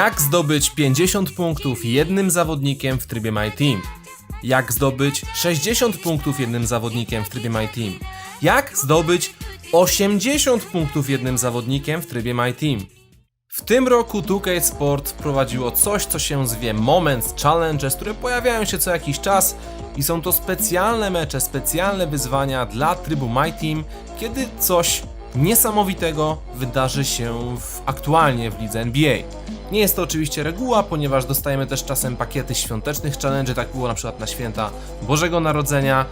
Jak zdobyć 50 punktów jednym zawodnikiem w trybie My Team? Jak zdobyć 60 punktów jednym zawodnikiem w trybie My Team? Jak zdobyć 80 punktów jednym zawodnikiem w trybie My Team? W tym roku 2K Sport wprowadziło coś, co się zwie Moments Challenges, które pojawiają się co jakiś czas i są to specjalne mecze, specjalne wyzwania dla trybu My Team, kiedy coś niesamowitego wydarzy się w, aktualnie w lidze NBA. Nie jest to oczywiście reguła, ponieważ dostajemy też czasem pakiety świątecznych challenge, tak było na przykład na święta Bożego Narodzenia,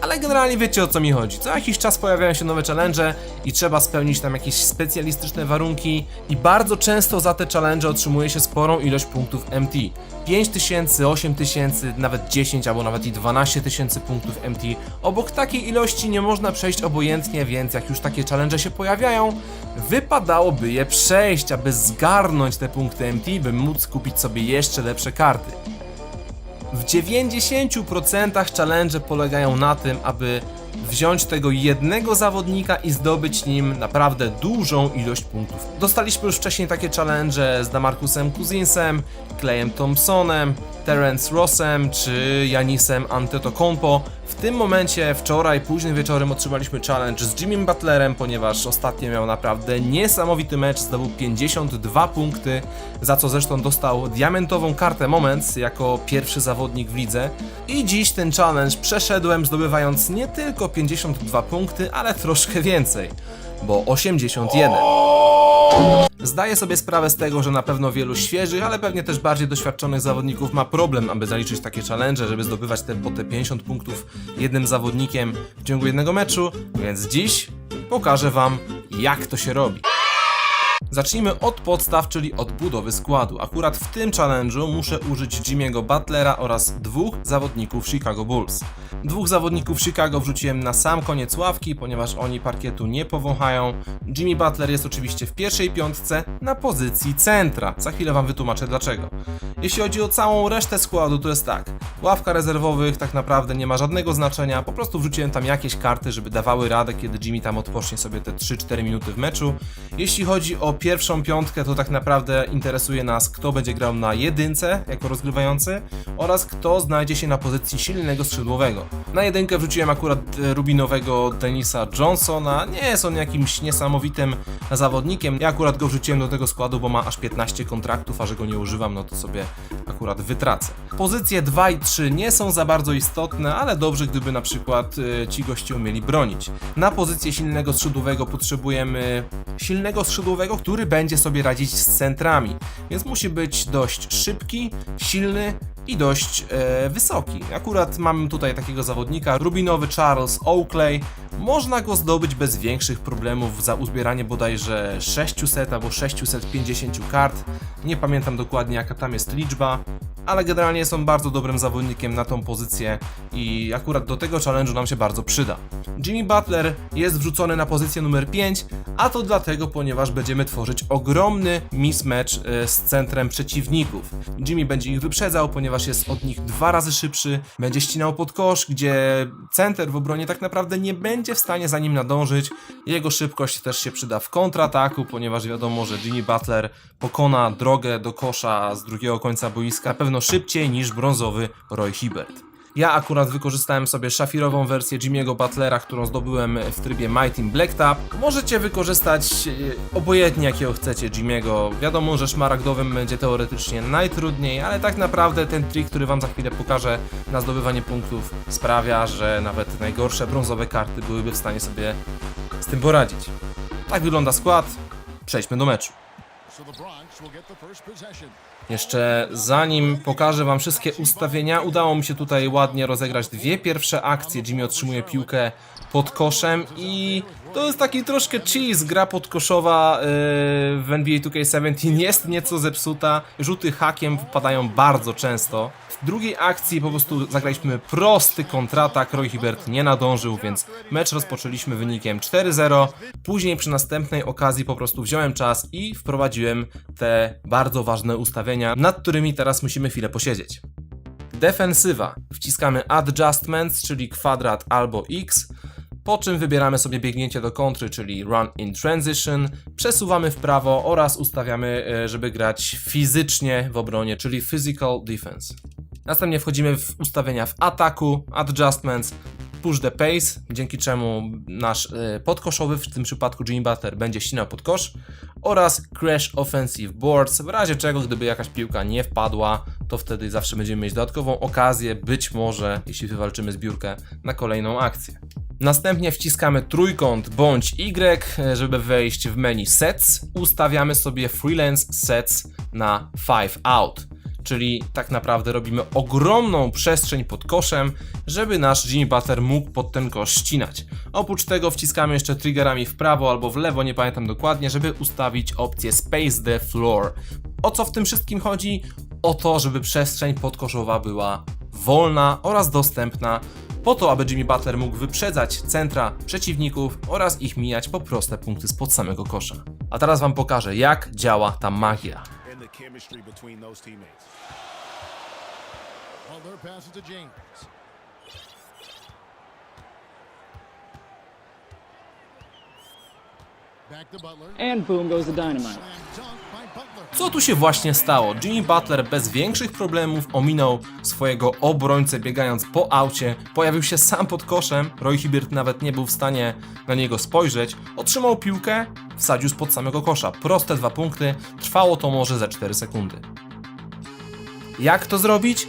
ale generalnie wiecie o co mi chodzi. Co jakiś czas pojawiają się nowe challenge i trzeba spełnić tam jakieś specjalistyczne warunki i bardzo często za te challenge otrzymuje się sporą ilość punktów MT. 5000, 8000, nawet 10 albo nawet i 12 tysięcy punktów MT. Obok takiej ilości nie można przejść obojętnie, więc jak już takie challenge się pojawiają, wypadałoby je przejść, aby zgarnąć te punkty MT, by móc kupić sobie jeszcze lepsze karty. W 90% challenge polegają na tym, aby wziąć tego jednego zawodnika i zdobyć nim naprawdę dużą ilość punktów. Dostaliśmy już wcześniej takie challenge z Damarcusem Cousinsem, Clayem Thompsonem, Terence Rossem czy Janisem Antetokounmpo. W tym momencie wczoraj późnym wieczorem otrzymaliśmy challenge z Jimmym Butlerem, ponieważ ostatnio miał naprawdę niesamowity mecz, zdobył 52 punkty, za co zresztą dostał diamentową kartę Moments jako pierwszy zawodnik w lidze. I dziś ten challenge przeszedłem zdobywając nie tylko 52 punkty, ale troszkę więcej, bo 81. Zdaję sobie sprawę z tego, że na pewno wielu świeżych, ale pewnie też bardziej doświadczonych zawodników ma problem, aby zaliczyć takie challenge, żeby zdobywać te, po te 50 punktów jednym zawodnikiem w ciągu jednego meczu, więc dziś pokażę Wam, jak to się robi. Zacznijmy od podstaw, czyli od budowy składu. Akurat w tym challenge'u muszę użyć Jimmy'ego Butlera oraz dwóch zawodników Chicago Bulls. Dwóch zawodników Chicago wrzuciłem na sam koniec ławki, ponieważ oni parkietu nie powąchają. Jimmy Butler jest oczywiście w pierwszej piątce na pozycji centra. Za chwilę Wam wytłumaczę dlaczego. Jeśli chodzi o całą resztę składu, to jest tak. Ławka rezerwowych tak naprawdę nie ma żadnego znaczenia, po prostu wrzuciłem tam jakieś karty, żeby dawały radę, kiedy Jimmy tam odpocznie sobie te 3-4 minuty w meczu. Jeśli chodzi o pierwszą piątkę, to tak naprawdę interesuje nas, kto będzie grał na jedynce jako rozgrywający oraz kto znajdzie się na pozycji silnego skrzydłowego. Na jedynkę wrzuciłem akurat e, rubinowego Denisa Johnsona. Nie jest on jakimś niesamowitym zawodnikiem. Ja akurat go wrzuciłem do tego składu, bo ma aż 15 kontraktów, a że go nie używam, no to sobie akurat wytracę. Pozycje 2 i 3 nie są za bardzo istotne, ale dobrze gdyby na przykład e, ci goście umieli bronić. Na pozycję silnego skrzydłowego potrzebujemy silnego skrzydłowego, który będzie sobie radzić z centrami. Więc musi być dość szybki, silny i dość e, wysoki. Akurat mamy tutaj takiego zawodnika, rubinowy Charles Oakley. Można go zdobyć bez większych problemów za uzbieranie bodajże 600 albo 650 kart. Nie pamiętam dokładnie jaka tam jest liczba, ale generalnie on bardzo dobrym zawodnikiem na tą pozycję i akurat do tego challenge'u nam się bardzo przyda. Jimmy Butler jest wrzucony na pozycję numer 5, a to dlatego, ponieważ będziemy tworzyć ogromny mismatch e, z centrem przeciwników. Jimmy będzie ich wyprzedzał, ponieważ jest od nich dwa razy szybszy, będzie ścinał pod kosz, gdzie center w obronie tak naprawdę nie będzie w stanie za nim nadążyć. Jego szybkość też się przyda w kontrataku, ponieważ wiadomo, że Jimmy Butler pokona drogę do kosza z drugiego końca boiska pewno szybciej niż brązowy Roy Hibbert. Ja akurat wykorzystałem sobie szafirową wersję Jimmy'ego Butlera, którą zdobyłem w trybie My Team Black Tap. Możecie wykorzystać e, obojętnie jakiego chcecie Jimmy'ego. Wiadomo, że szmaragdowym będzie teoretycznie najtrudniej, ale tak naprawdę ten trik, który wam za chwilę pokażę na zdobywanie punktów sprawia, że nawet najgorsze brązowe karty byłyby w stanie sobie z tym poradzić. Tak wygląda skład. Przejdźmy do meczu. Jeszcze zanim pokażę Wam wszystkie ustawienia, udało mi się tutaj ładnie rozegrać dwie pierwsze akcje. Jimmy otrzymuje piłkę pod koszem i to jest taki troszkę cheese. Gra podkoszowa yy, w NBA 2K17 jest nieco zepsuta. Rzuty hakiem wpadają bardzo często. W drugiej akcji po prostu zagraliśmy prosty kontratak. Roy Hibbert nie nadążył, więc mecz rozpoczęliśmy wynikiem 4-0. Później przy następnej okazji po prostu wziąłem czas i wprowadziłem te bardzo ważne ustawienia, nad którymi teraz musimy chwilę posiedzieć. Defensywa. Wciskamy Adjustments, czyli kwadrat albo X. Po czym wybieramy sobie biegnięcie do kontry, czyli Run in Transition, przesuwamy w prawo oraz ustawiamy, e, żeby grać fizycznie w obronie, czyli Physical Defense. Następnie wchodzimy w ustawienia w ataku, Adjustments, Push the Pace, dzięki czemu nasz e, podkoszowy, w tym przypadku Jimmy Butler, będzie ścinał pod kosz oraz Crash Offensive Boards, w razie czego, gdyby jakaś piłka nie wpadła, to wtedy zawsze będziemy mieć dodatkową okazję, być może, jeśli wywalczymy zbiórkę, na kolejną akcję. Następnie wciskamy trójkąt bądź Y, żeby wejść w menu Sets. Ustawiamy sobie Freelance Sets na 5 out. Czyli tak naprawdę robimy ogromną przestrzeń pod koszem, żeby nasz Jimmy Butler mógł pod ten kosz ścinać. Oprócz tego wciskamy jeszcze triggerami w prawo albo w lewo, nie pamiętam dokładnie, żeby ustawić opcję Space the Floor. O co w tym wszystkim chodzi? O to, żeby przestrzeń podkoszowa była wolna oraz dostępna po to, aby Jimmy Butler mógł wyprzedzać centra przeciwników oraz ich mijać po proste punkty spod samego kosza. A teraz Wam pokażę, jak działa ta magia. Butler passes to James. Back to Butler. And boom goes the dynamite. Co tu się właśnie stało? Jimmy Butler bez większych problemów ominął swojego obrońcę biegając po aucie, pojawił się sam pod koszem, Roy Hibbert nawet nie był w stanie na niego spojrzeć, otrzymał piłkę, wsadził spod samego kosza. Proste dwa punkty, trwało to może ze 4 sekundy. Jak to zrobić?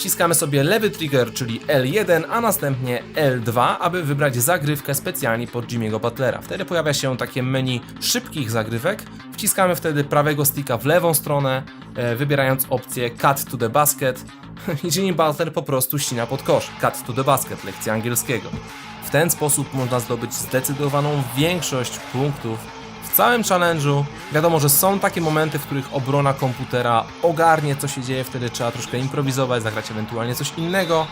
Wciskamy sobie lewy trigger, czyli L1, a następnie L2, aby wybrać zagrywkę specjalnie pod Jimmy'ego Butlera. Wtedy pojawia się takie menu szybkich zagrywek. Wciskamy wtedy prawego sticka w lewą stronę, e, wybierając opcję Cut to the Basket i Jimmy Butler po prostu ścina pod kosz. Cut to the Basket, lekcja angielskiego. W ten sposób można zdobyć zdecydowaną większość punktów w całym challenge'u. Wiadomo, że są takie momenty, w których obrona komputera ogarnie, co się dzieje, wtedy trzeba troszkę improwizować, zagrać ewentualnie coś innego,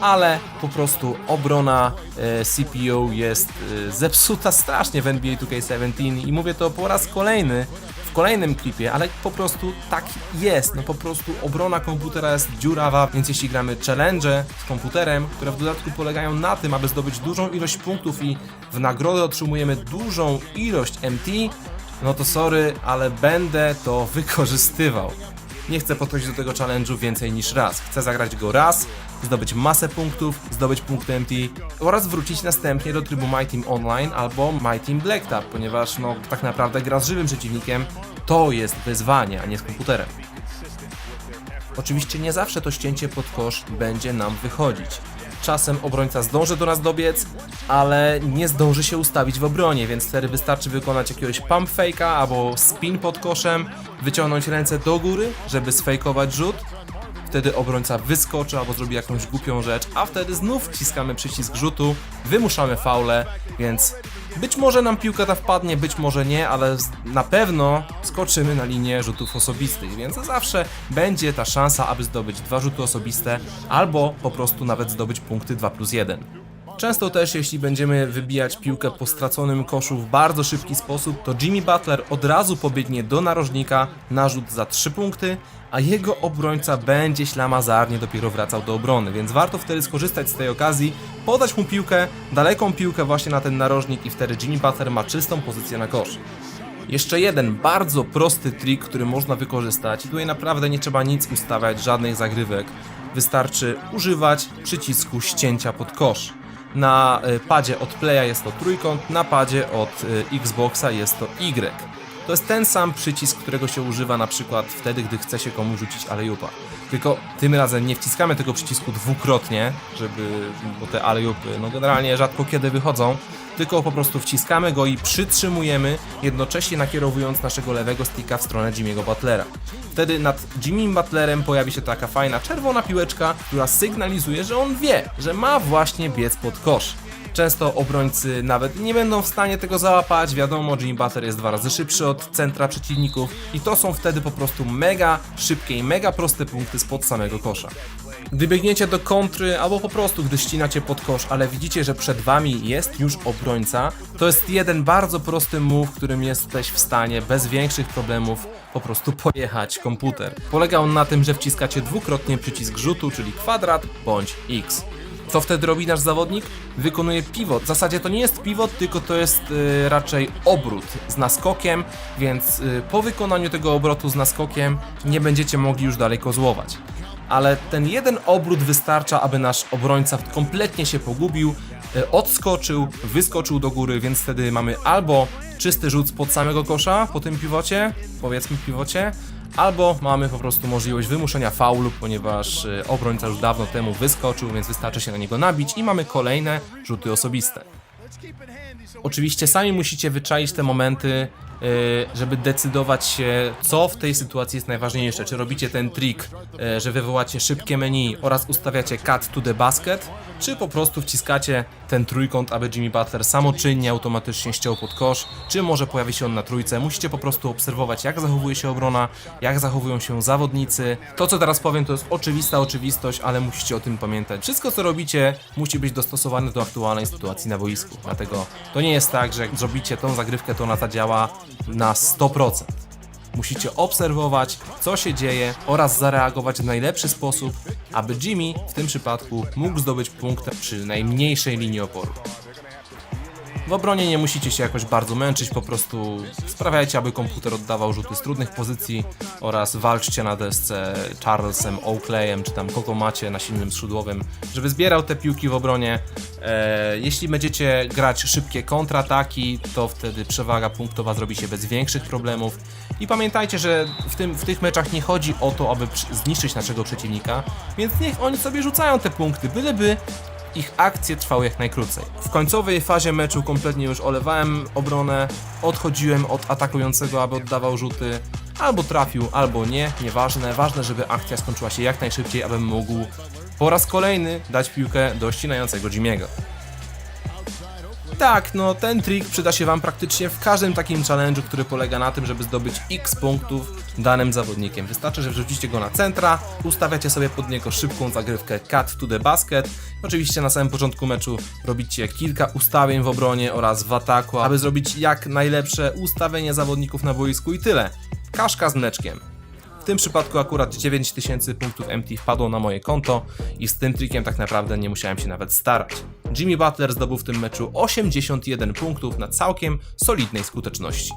ale po prostu obrona e, CPU jest e, zepsuta strasznie w NBA 2K17 i mówię to po raz kolejny w kolejnym klipie, ale po prostu tak jest, no po prostu obrona komputera jest dziurawa, więc jeśli gramy challenge z komputerem, które w dodatku polegają na tym, aby zdobyć dużą ilość punktów i w nagrodę otrzymujemy dużą ilość MT, no to sorry, ale będę to wykorzystywał. Nie chcę podchodzić do tego challenge'u więcej niż raz. Chcę zagrać go raz, zdobyć masę punktów, zdobyć punkty MT oraz wrócić następnie do trybu My Team Online albo My Team Blacktop, ponieważ no tak naprawdę gra z żywym przeciwnikiem to jest wyzwanie, a nie z komputerem. Oczywiście nie zawsze to ścięcie pod kosz będzie nam wychodzić. Czasem obrońca zdąży do nas dobiec, ale nie zdąży się ustawić w obronie, więc wtedy wystarczy wykonać jakiegoś pump fake'a albo spin pod koszem, wyciągnąć ręce do góry, żeby sfejkować rzut. Wtedy obrońca wyskoczy albo zrobi jakąś głupią rzecz, a wtedy znów wciskamy przycisk rzutu, wymuszamy faule, więc być może nam piłka ta wpadnie, być może nie, ale na pewno skoczymy na linię rzutów osobistych, więc zawsze będzie ta szansa, aby zdobyć dwa rzuty osobiste, albo po prostu nawet zdobyć punkty 2 plus 1. Często też, jeśli będziemy wybijać piłkę po straconym koszu w bardzo szybki sposób, to Jimmy Butler od razu pobiegnie do narożnika na rzut za 3 punkty, a jego obrońca będzie ślamazarnie dopiero wracał do obrony, więc warto wtedy skorzystać z tej okazji, podać mu piłkę, daleką piłkę właśnie na ten narożnik i wtedy Jimmy Butler ma czystą pozycję na kosz. Jeszcze jeden bardzo prosty trik, który można wykorzystać. Tutaj naprawdę nie trzeba nic ustawiać, żadnych zagrywek. Wystarczy używać przycisku ścięcia pod kosz. Na y, padzie od Playa jest to trójkąt, na padzie od y, Xboxa jest to Y. To jest ten sam przycisk, którego się używa na przykład wtedy, gdy chce się komuś rzucić alejupa. Tylko tym razem nie wciskamy tego przycisku dwukrotnie, żeby, bo te alejupy no generalnie rzadko kiedy wychodzą, tylko po prostu wciskamy go i przytrzymujemy, jednocześnie nakierowując naszego lewego sticka w stronę Jimmy'ego Butlera. Wtedy nad Jimmym Butlerem pojawi się taka fajna czerwona piłeczka, która sygnalizuje, że on wie, że ma właśnie biec pod kosz. Często obrońcy nawet nie będą w stanie tego załapać. Wiadomo, Jimmy Butler jest dwa razy szybszy od centra przeciwników i to są wtedy po prostu mega szybkie i mega proste punkty spod samego kosza. Gdy biegniecie do kontry, albo po prostu gdy ścinacie pod kosz, ale widzicie, że przed wami jest już obrońca, to jest jeden bardzo prosty move, którym jesteś w stanie bez większych problemów po prostu pojechać komputer. Polega on na tym, że wciskacie dwukrotnie przycisk rzutu, czyli kwadrat bądź X. Co wtedy robi nasz zawodnik? Wykonuje pivot. W zasadzie to nie jest pivot, tylko to jest y, raczej obrót z naskokiem, więc y, po wykonaniu tego obrotu z naskokiem nie będziecie mogli już dalej kozłować. Ale ten jeden obrót wystarcza, aby nasz obrońca kompletnie się pogubił, y, odskoczył, wyskoczył do góry, więc wtedy mamy albo czysty rzut spod samego kosza po tym pivocie, powiedzmy pivocie, albo mamy po prostu możliwość wymuszenia faulu, ponieważ y, obrońca już dawno temu wyskoczył, więc wystarczy się na niego nabić i mamy kolejne rzuty osobiste. Oczywiście sami musicie wyczaić te momenty, żeby decydować się, co w tej sytuacji jest najważniejsze. Czy robicie ten trik, y, że wywołacie szybkie menu oraz ustawiacie cut to the basket, czy po prostu wciskacie ten trójkąt, aby Jimmy Butler samoczynnie, automatycznie ściął pod kosz, czy może pojawi się on na trójce. Musicie po prostu obserwować, jak zachowuje się obrona, jak zachowują się zawodnicy. To, co teraz powiem, to jest oczywista oczywistość, ale musicie o tym pamiętać. Wszystko, co robicie, musi być dostosowane do aktualnej sytuacji na boisku. Dlatego to nie jest tak, że jak zrobicie tą zagrywkę, to ona zadziała na 100%. Musicie obserwować, co się dzieje oraz zareagować w najlepszy sposób, aby Jimmy w tym przypadku mógł zdobyć punkt przy najmniejszej linii oporu. W obronie nie musicie się jakoś bardzo męczyć, po prostu sprawiajcie, aby komputer oddawał rzuty z trudnych pozycji oraz walczcie na desce Charlesem, Oakleyem czy tam kogo macie na silnym skrzydłowym, żeby zbierał te piłki w obronie. E, jeśli będziecie grać szybkie kontrataki, to wtedy przewaga punktowa zrobi się bez większych problemów. I pamiętajcie, że w, tym, w tych meczach nie chodzi o to, aby zniszczyć naszego przeciwnika, więc niech oni sobie rzucają te punkty, byleby ich akcje trwały jak najkrócej. W końcowej fazie meczu kompletnie już olewałem obronę, odchodziłem od atakującego, aby oddawał rzuty, albo trafił, albo nie, nieważne. Ważne, żeby akcja skończyła się jak najszybciej, abym mógł po raz kolejny dać piłkę do ścinającego Jimmy'ego. Tak, no ten trik przyda się Wam praktycznie w każdym takim challenge'u, który polega na tym, żeby zdobyć x punktów danym zawodnikiem. Wystarczy, że wrzucicie go na centra, ustawiacie sobie pod niego szybką zagrywkę cut to the basket. Oczywiście na samym początku meczu robicie kilka ustawień w obronie oraz w ataku, aby zrobić jak najlepsze ustawienie zawodników na boisku i tyle. Kaszka z mleczkiem. W tym przypadku akurat 9000 punktów MT wpadło na moje konto i z tym trikiem tak naprawdę nie musiałem się nawet starać. Jimmy Butler zdobył w tym meczu 81 punktów na całkiem solidnej skuteczności.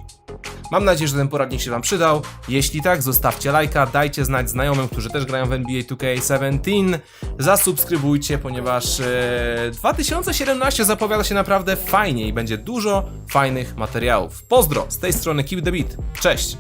Mam nadzieję, że ten poradnik się Wam przydał. Jeśli tak, zostawcie lajka, dajcie znać znajomym, którzy też grają w NBA 2K17. Zasubskrybujcie, ponieważ e, 2017 zapowiada się naprawdę fajnie i będzie dużo fajnych materiałów. Pozdro, z tej strony Keep the Beat. Cześć!